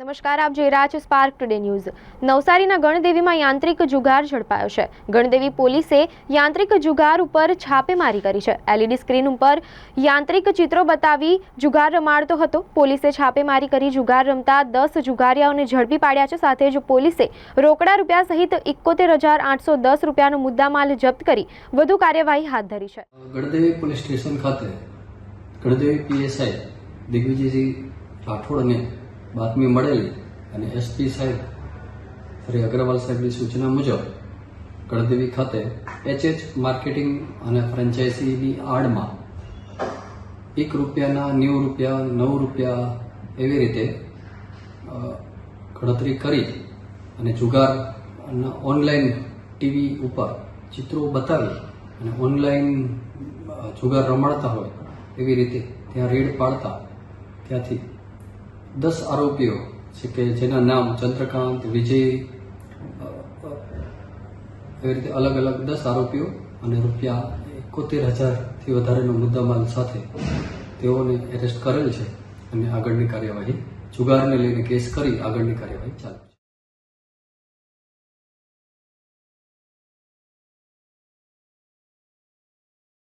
નમસ્કાર, આપ જોઈ રહ્યા છો સ્પાર્ક ટુડે ન્યૂઝ નવસારીના ગણદેવીમાં યાંત્રિક જુગાર ઝડપાયો છે. ગણદેવી પોલીસે યાંત્રિક જુગાર ઉપર છાપેમારી કરી છે. એલઈડી સ્ક્રીન ઉપર યાંત્રિક ચિત્રો બતાવી જુગાર રમાડતો હતો. પોલીસે છાપેમારી કરી જુગાર રમતા દસ જુગારિયાઓને ઝડપી પાડ્યા છે. સાથે જ પોલીસે રોકડા રૂપિયા સહિત એકોતેર હજાર આઠસો દસ રૂપિયાનો મુદ્દામાલ જપ્ત કરી વધુ કાર્યવાહી હાથ ધરી છે. ગણદેવી પોલીસ સ્ટેશન ખાતે ગણદેવી પીએસઆઈ દિગ્વિજયજી રાઠોડને બાતમી મળેલી અને એસપી સાહેબ શ્રી અગ્રવાલ સાહેબની સૂચના મુજબ ગણદેવી ખાતે એચએચ માર્કેટિંગ અને ફ્રેન્ચાઇઝીની આડમાં એક રૂપિયાના નેવું રૂપિયા, નવ રૂપિયા એવી રીતે ગણતરી કરી અને જુગાર ઓનલાઈન ટીવી ઉપર ચિત્રો બતાવી અને ઓનલાઈન જુગાર રમાડતા હોય એવી રીતે ત્યાં રેડ પાડતા ત્યાંથી દસ આરોપીઓ છે કે જેના નામ ચંદ્રકાંત, વિજય એવી રીતે અલગ અલગ દસ આરોપીઓ અને રૂપિયા એકોતેર હજારથી વધારેનો મુદ્દામાલ સાથે તેઓને એરેસ્ટ કરેલ છે અને આગળની કાર્યવાહી જુગારને લઈને કેસ કરી આગળની કાર્યવાહી ચાલુ